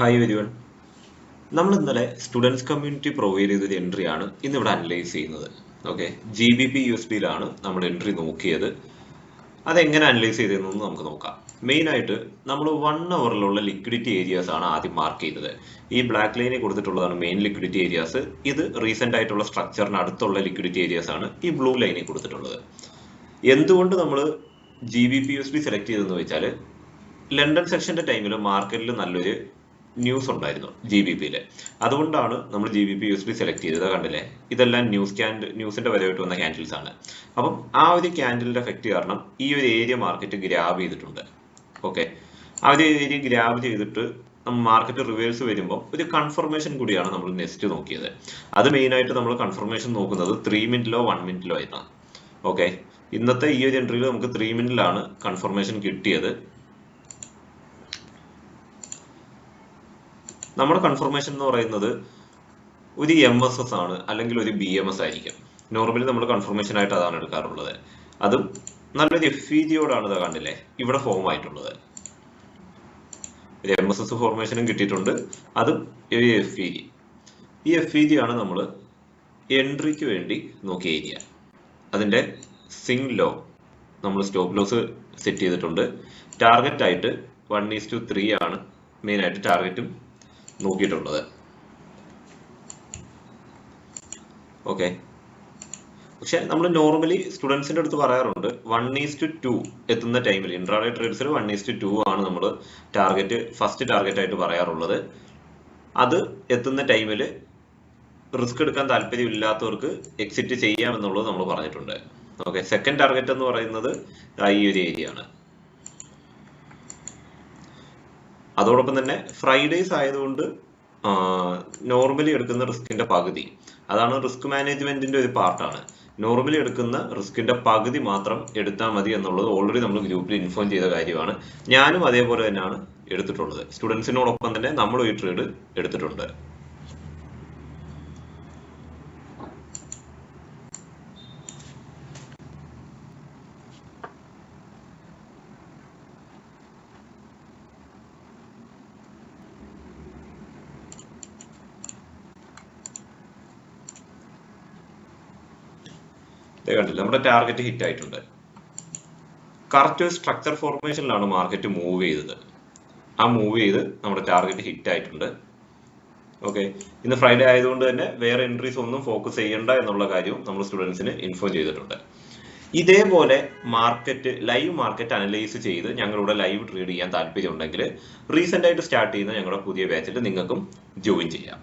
Hi everyone നമ്മൾ ഇന്നലെ students community provide ചെയ്തൊരു എൻട്രി ആണ് ഇന്ന് ഇവിടെ അനലൈസ് ചെയ്യുന്നത് okay G B P U S ബിയിലാണ് നമ്മൾ എൻട്രി നോക്കിയത്. അതെങ്ങനെ അനലൈസ് ചെയ്തതെന്ന് നമുക്ക് നോക്കാം. മെയിനായിട്ട് നമ്മൾ വൺ അവറിലുള്ള ലിക്വിഡിറ്റി ഏരിയാസ് ആണ് ആദ്യം മാർക്ക് ചെയ്തത്. ഈ ബ്ലാക്ക് ലൈനിൽ കൊടുത്തിട്ടുള്ളതാണ് മെയിൻ ലിക്വിഡിറ്റി ഏരിയാസ് ഇത് റീസെന്റ് ആയിട്ടുള്ള സ്ട്രക്ചറിന് അടുത്തുള്ള ലിക്വിഡിറ്റി ഏരിയാസ് ആണ് ഈ ബ്ലൂ ലൈനിൽ കൊടുത്തിട്ടുള്ളത്. എന്തുകൊണ്ട് നമ്മൾ G B P U S B select ചെയ്തെന്ന് വെച്ചാൽ ലണ്ടൻ സെക്ഷന്റെ ടൈമിൽ മാർക്കറ്റിൽ നല്ലൊരു ന്യൂസ് ഉണ്ടായിരുന്നു ജി ബി പിയിൽ അതുകൊണ്ടാണ് നമ്മൾ G B P U S B select ചെയ്തത്. കണ്ടില്ലേ? ഇതെല്ലാം ന്യൂസ് ക്യാൻഡ് ന്യൂസിന്റെ വരവായിട്ട് വന്ന ക്യാൻഡിൽസ് ആണ്. അപ്പം ആ ഒരു ക്യാൻഡിലിന്റെ എഫക്റ്റ് കാരണം ഈ ഒരു ഏരിയ മാർക്കറ്റ് ഗ്രാബ് ചെയ്തിട്ടുണ്ട്. ഓക്കെ ആ ഒരു ഏരിയ ഗ്രാബ് ചെയ്തിട്ട് മാർക്കറ്റ് റിവേഴ്സ് വരുമ്പോൾ ഒരു കൺഫർമേഷൻ കൂടിയാണ് നമ്മൾ നെക്സ്റ്റ് നോക്കിയത്. അത് മെയിനായിട്ട് നമ്മൾ കൺഫർമേഷൻ നോക്കുന്നത് ത്രീ മിനിറ്റിലോ വൺ മിനിറ്റിലോ ആയിരുന്നു ഓക്കെ ഇന്നത്തെ ഈ ഒരു എൻട്രിയിൽ നമുക്ക് ത്രീ മിനിറ്റിലാണ് കൺഫർമേഷൻ കിട്ടിയത്. നമ്മുടെ കൺഫർമേഷൻ എന്ന് പറയുന്നത് ഒരു എം എസ് എസ് ആണ് അല്ലെങ്കിൽ ഒരു ബി എം എസ് ആയിരിക്കും. നോർമലി നമ്മൾ കൺഫർമേഷൻ ആയിട്ട് അതാണ് എടുക്കാറുള്ളത്. അതും നല്ലൊരു എഫ് ഇ ജിയോടാണ് ഇത് കണ്ടില്ലേ? ഇവിടെ ഫോം ആയിട്ടുള്ളത്. ഒരു എം എസ് എസ് ഫോർമേഷനും കിട്ടിയിട്ടുണ്ട്. അതും ഒരു എഫ് ഇ ജി ഈ എഫ് ഇ ജി ആണ് നമ്മൾ എൻട്രിക്ക് വേണ്ടി നോക്കിയ ഏരിയ അതിന്റെ സിംഗ് ലോ നമ്മൾ സ്റ്റോപ്പ് ലോസ് സെറ്റ് ചെയ്തിട്ടുണ്ട്. ടാർഗറ്റ് ആയിട്ട് വൺ ഈസ് ടു ത്രീ ആണ് മെയിനായിട്ട് ടാർഗറ്റും നോക്കിയിട്ടുള്ളത്. ഓക്കെ പക്ഷെ നമ്മൾ നോർമലി സ്റ്റുഡൻസിന്റെ അടുത്ത് പറയാറുണ്ട് വൺ ഈസ് ടു ടു എത്തുന്ന ടൈമിൽ ഇൻട്രാഡേ ട്രേഡ്സിൽ വൺ ഈസ് ടു ടു ആണ് നമ്മൾ ടാർഗറ്റ് ഫസ്റ്റ് ടാർഗറ്റ് ആയിട്ട് പറയാറുള്ളത്. അത് എത്തുന്ന ടൈമിൽ റിസ്ക് എടുക്കാൻ താല്പര്യമില്ലാത്തവർക്ക് എക്സിറ്റ് ചെയ്യാമെന്നുള്ളത് നമ്മൾ പറഞ്ഞിട്ടുണ്ട്. ഓക്കെ സെക്കൻഡ് ടാർഗറ്റ് എന്ന് പറയുന്നത് ഈ ഒരു ഏരിയ ആണ്. അതോടൊപ്പം തന്നെ ഫ്രൈഡേസ് ആയതുകൊണ്ട് നോർമലി എടുക്കുന്ന റിസ്കിന്റെ പകുതി. അതാണ് റിസ്ക് മാനേജ്മെന്റിന്റെ ഒരു പാർട്ടാണ്. നോർമലി എടുക്കുന്ന റിസ്കിന്റെ പകുതി മാത്രം എടുത്താൽ മതി എന്നുള്ളത് ഓൾറെഡി നമ്മൾ ഗ്രൂപ്പിൽ ഇൻഫോം ചെയ്ത കാര്യമാണ്. ഞാനും അതേപോലെ തന്നെയാണ് എടുത്തിട്ടുള്ളത്. സ്റ്റുഡൻസിനോടൊപ്പം തന്നെ നമ്മൾ ഈ ട്രേഡ് എടുത്തിട്ടുണ്ട്. കണ്ടില്ല നമ്മുടെ ടാർഗറ്റ് ഹിറ്റ് ആയിട്ടുണ്ട്. കറക്റ്റ് സ്ട്രക്ചർ ഫോർമേഷനിലാണ് മാർക്കറ്റ് മൂവ് ചെയ്തത്. ആ മൂവ് ചെയ്ത് നമ്മുടെ ടാർഗറ്റ് ഹിറ്റ് ആയിട്ടുണ്ട്. ഓക്കെ ഇന്ന് ഫ്രൈഡേ ആയതുകൊണ്ട് തന്നെ വേറെ എൻട്രീസ് ഒന്നും ഫോക്കസ് ചെയ്യണ്ട എന്നുള്ള കാര്യവും നമ്മൾ സ്റ്റുഡൻസിന് ഇൻഫോം ചെയ്തിട്ടുണ്ട്. ഇതേപോലെ മാർക്കറ്റ് ലൈവ് മാർക്കറ്റ് അനലൈസ് ചെയ്ത് ഞങ്ങളുടെ ലൈവ് ട്രേഡ് ചെയ്യാൻ താല്പര്യം ഉണ്ടെങ്കിൽ റീസെന്റ് ആയിട്ട് സ്റ്റാർട്ട് ചെയ്യുന്ന ഞങ്ങളുടെ പുതിയ ബാച്ചിൽ നിങ്ങൾക്കും ജോയിൻ ചെയ്യാം.